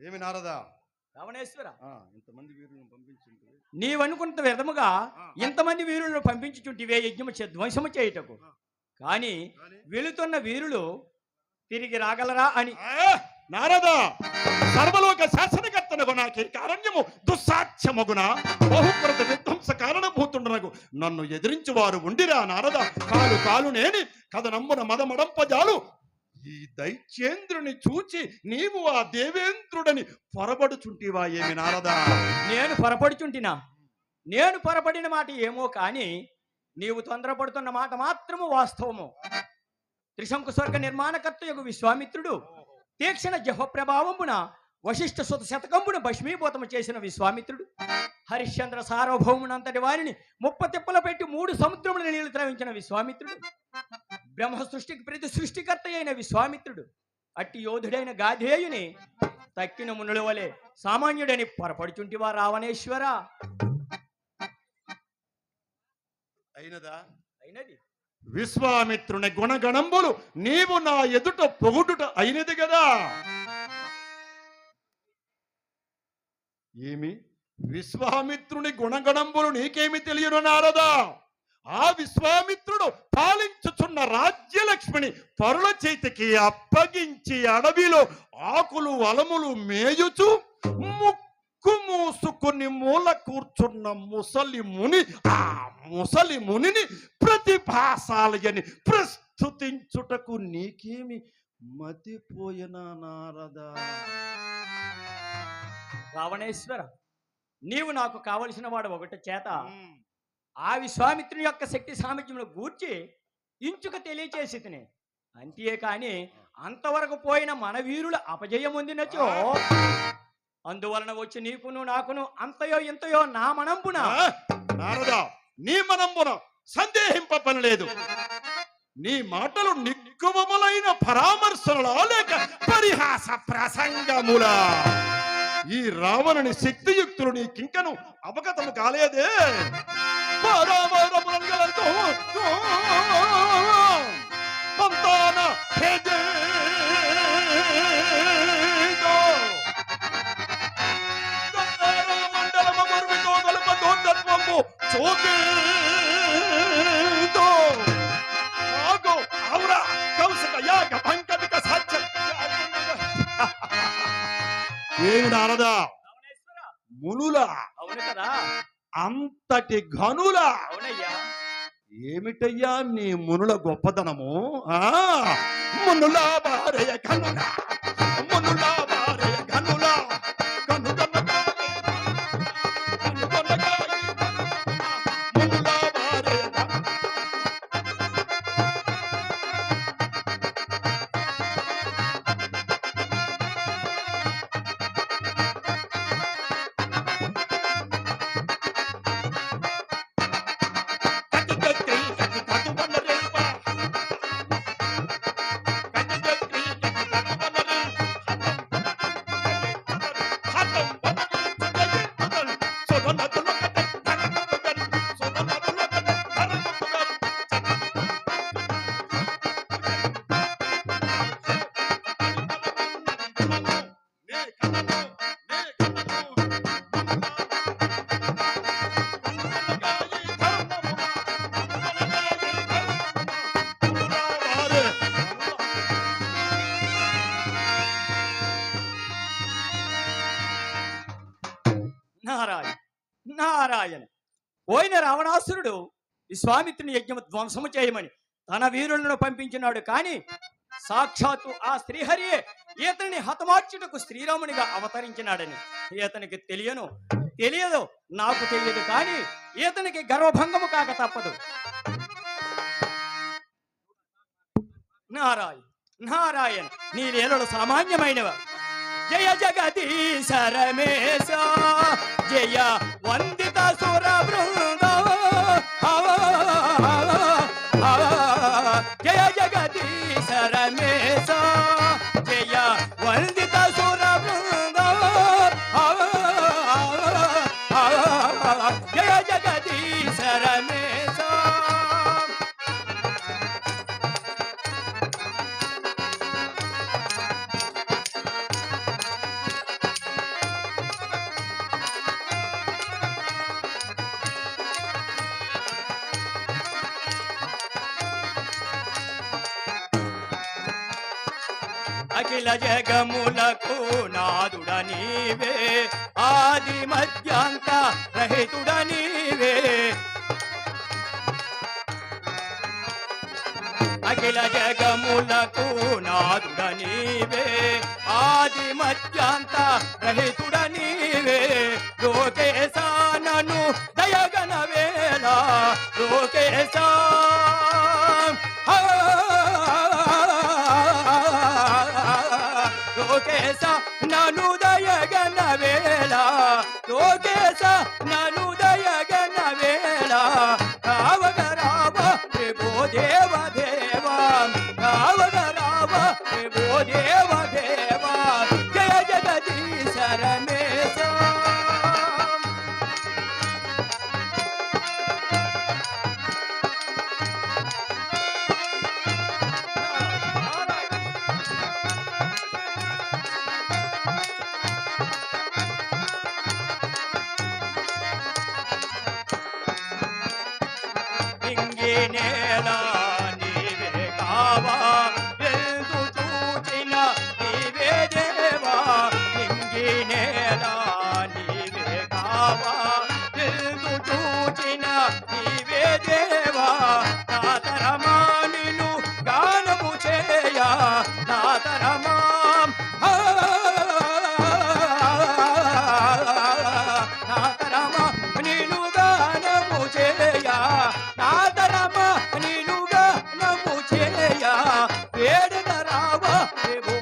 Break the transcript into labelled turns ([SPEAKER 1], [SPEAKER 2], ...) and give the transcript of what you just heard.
[SPEAKER 1] ఏమి నారదా?
[SPEAKER 2] రావణేశ్వర.
[SPEAKER 1] ఇంతమంది వీరులను పంపించింది
[SPEAKER 2] నీవనుకున్నంత విధముగా ఇంతమంది వీరులను పంపించుచుంటివే యజ్ఞము చే- ధ్వంసము చేయుటకు. కానీ వెళుతున్న వీరులు తిరిగి రాగలరా అని?
[SPEAKER 3] నారదా! సర్వలోక శాసనకర్తనగు నాకే కారణ్యము దుస్సాధ్యమగున బహుప్రత విధ్వంస కారణభూతుండనగు. నన్ను ఎదిరించి వారు ఉండిరా నారద! కాలు కాలు నేని కథనంబున మదమడంపజాలు. ఈ దైత్యేంద్రుని చూచి నీవు ఆ దేవేంద్రుడని పొరబడుచుంటివా ఏమి నారదా?
[SPEAKER 2] నేను పొరపడుచుంటినా? నేను పొరపడిన మాట ఏమో కానీ నీవు తొందరపడుతున్న మాట మాత్రము వాస్తవము. త్రిశంకు స్వర్గ నిర్మాణకర్త యొక్క విశ్వామిత్రుడు తీక్షణ జహ ప్రభావమున వశిష్ఠ సుత శతకంబున భస్మీభూతము చేసిన విశ్వామిత్రుడు హరిశ్చంద్ర సార్వభౌమునంతటి వారిని ముప్ప తిప్పల పెట్టి మూడు సముద్రముల నీళ్ళు త్రవించిన విశ్వామిత్రుడు బ్రహ్మ సృష్టికి ప్రతి సృష్టికర్త అయిన విశ్వామిత్రుడు అట్టి యోధుడైన గాధేయుని తక్కిన మునుల వలె సామాన్యుడని పొరపడుచుంటివా రావణేశ్వర?
[SPEAKER 1] అయినదా?
[SPEAKER 2] అయినది.
[SPEAKER 3] విశ్వామిత్రుని గుణగణంబులు నీవు నా ఎదుట పొగుడుట అయినది కదా ఏమి? విశ్వామిత్రుని గుణగణంబులు నీకేమి తెలియను నారదా? ఆ విశ్వామిత్రుడు పాలించుచున్న రాజ్యలక్ష్మిని పరుల చేతికి అప్పగించి అడవిలో ఆకులు అలములు మేయుచు ముక్కు మూసుకుని మూల కూర్చున్న ముసలి ముని ఆ ముసలి మునిని ప్రతిభాసాలయని ప్రస్తుతించుటకు నీకేమి మతిపోయినా నారదా?
[SPEAKER 2] రావణేశ్వర నీవు నాకు కావలసిన వాడు ఒకటి చేత. ఆ విశ్వామిత్రుని యొక్క శక్తి సామర్థ్యమును గూర్చి ఇంచుక తెలియచేసి తినే అంతే కాని అంతవరకు పోయిన మన వీరుల అపజయం నచ్చో అందువలన వచ్చి నీకును నాకును అంతయో ఇంతయో నా మనంపున
[SPEAKER 3] నారదా నీ మనంపున సందేహింప పని లేదు నీ మాటలు నిక్కువములైన పరామర్శలు లేక పరిహాస ప్రసంగములా. ఈ రావణుని శక్తియుక్తులు నీకింకను అవగతము కాలేదే. మునుల.
[SPEAKER 2] కదా.
[SPEAKER 3] అంతటి ఘనుల. ఏమిటయ్యా నీ మునుల గొప్పతనము? ఆ? మునుల భార్య ఘనుల
[SPEAKER 2] పోయిన రావణాసురుడు విశ్వామిత్రుని యజ్ఞం ధ్వంసము చేయమని తన వీరులను పంపించినాడు. కానీ సాక్షాత్తు ఆ శ్రీహరియే ఈతని హతమార్చుటకు శ్రీరామునిగా అవతరించినాడని ఈతనికి తెలియను. తెలియదు నాకు తెలియదు కానీ ఈతనికి గర్వభంగము కాక తప్పదు. నారాయణ నారాయణ నీ లీలలు సామాన్యమైనవా. జయ జగదీశ రమేశ జయ వందిత సుర బృంద జయ అఖిల జగములకు నాదుడ నీవే. ఆది మధ్యాంత రహితుడ నీవే. అఖిల జగములకు నాదుడ నీవే. ఆది మధ్యాంత రహితుడ నీవే. లోకేశానను దయగన వేళ. లోకేశా నేల